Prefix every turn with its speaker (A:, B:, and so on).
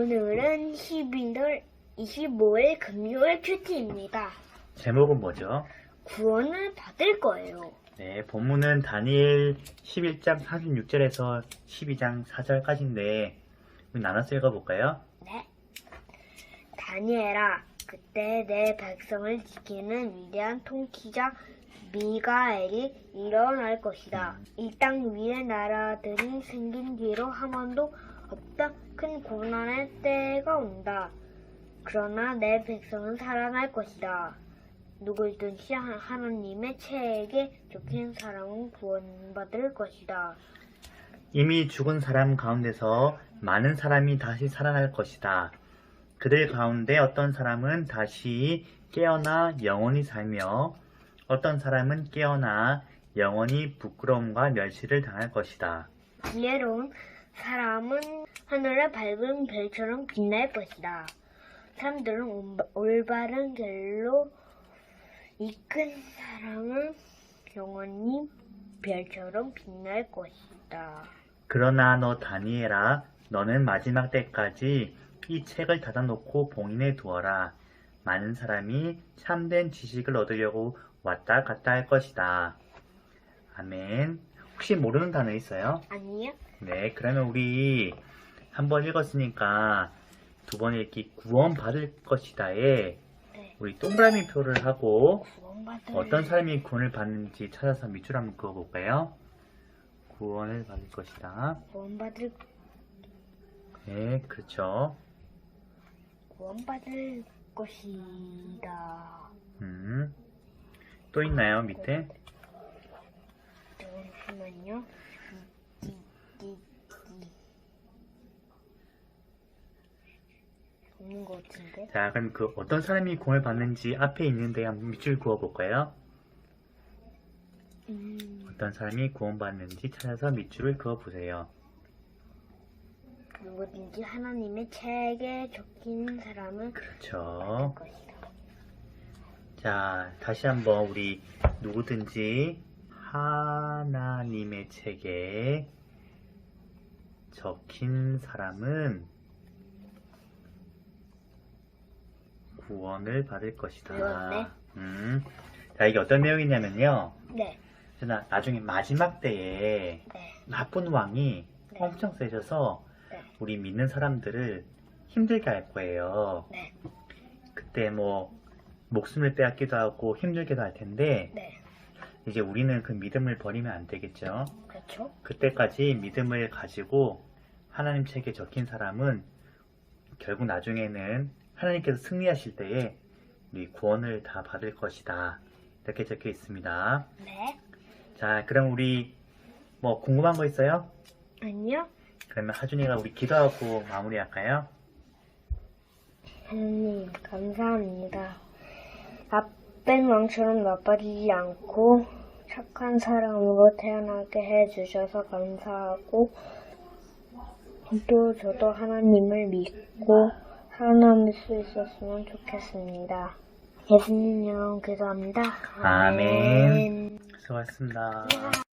A: 오늘은 11월 25일 금요일 큐티입니다.
B: 제목은 뭐죠?
A: 구원을 받을 거예요.
B: 네, 본문은 다니엘 11장 46절에서 12장 4절까지인데 우리 나눠서 읽어볼까요?
A: 네. 다니엘아, 그때 내 백성을 지키는 위대한 통치자 미가엘이 일어날 것이다. 이 땅 위의 나라들이 생긴 뒤로 한 번도 없다 큰 고난의 때가 온다. 그러나 내 백성은 살아날 것이다. 누구든지 하- 하나님의 체에게 적힌 사람은 구원받을 것이다.
B: 이미 죽은 사람 가운데서 많은 사람이 다시 살아날 것이다. 그들 가운데 어떤 사람은 다시 깨어나 영원히 살며 어떤 사람은 깨어나 영원히 부끄러움과 멸시를 당할 것이다.
A: 지혜로운 사람은 하늘의 밝은 별처럼 빛날 것이다. 사람들은 온- 올바른 길로 이끈 사람은 영원히 별처럼 빛날 것이다.
B: 그러나 너 다니엘아, 너는 마지막 때까지 이 책을 닫아놓고 봉인해 두어라. 많은 사람이 참된 지식을 얻으려고 왔다 갔다 할 것이다. 아멘. 혹시 모르는 단어 있어요?
A: 아니요?
B: 네, 그러면 우리 한 번 읽었으니까 두 번 읽기 구원 받을 것이다에
A: 네.
B: 우리 동그라미 표를 하고
A: 구원받을
B: 어떤 사람이 구원을 받는지 찾아서 밑줄 한번 그어볼까요? 구원을 받을 것이다.
A: 구원받을
B: 네, 그렇죠.
A: 구원받을 것이다.
B: 음. 또 있나요, 밑에?
A: 잠시만요. 이, 이, 이, 이. 없는 것 같은데?
B: 자, 그럼 그 어떤 사람이 구원을 받는지 앞에 있는데 한번 밑줄 그어볼까요?
A: 음,
B: 어떤 사람이 구원받는지 찾아서 밑줄을 그어보세요.
A: 누구든지 하나님의 책에 적힌 사람은
B: 그렇죠.
A: 것이다.
B: 자, 다시 한번 우리 누구든지 하나님의 책에 적힌 사람은 구원을 받을 것이다.
A: 그렇네.
B: 음. 자, 이게 어떤 내용이냐면요.
A: 네,
B: 나 나중에 마지막 때에
A: 네,
B: 나쁜 왕이
A: 네.
B: 엄청 세져서
A: 네.
B: 우리 믿는 사람들을 힘들게 할 거예요.
A: 네,
B: 그때 뭐 목숨을 빼앗기도 하고 힘들게도 할 텐데
A: 네.
B: 이제 우리는 그 믿음을 버리면 안 되겠죠.
A: 그렇죠?
B: 그때까지 믿음을 가지고 하나님 책에 적힌 사람은 결국 나중에는 하나님께서 승리하실 때에 우리 구원을 다 받을 것이다. 이렇게 적혀 있습니다.
A: 네.
B: 자, 그럼 우리 뭐 궁금한 거 있어요?
A: 아니요.
B: 그러면 하준이가 우리 기도하고 마무리할까요?
A: 하나님, 감사합니다. 나쁜 왕처럼 나빠지지 않고 착한 사람으로 태어나게 해주셔서 감사하고 또 저도 하나님을 믿고 살아남을 수 있었으면 좋겠습니다. 예수님 이름 기도합니다.
B: 아멘. 수고하셨습니다.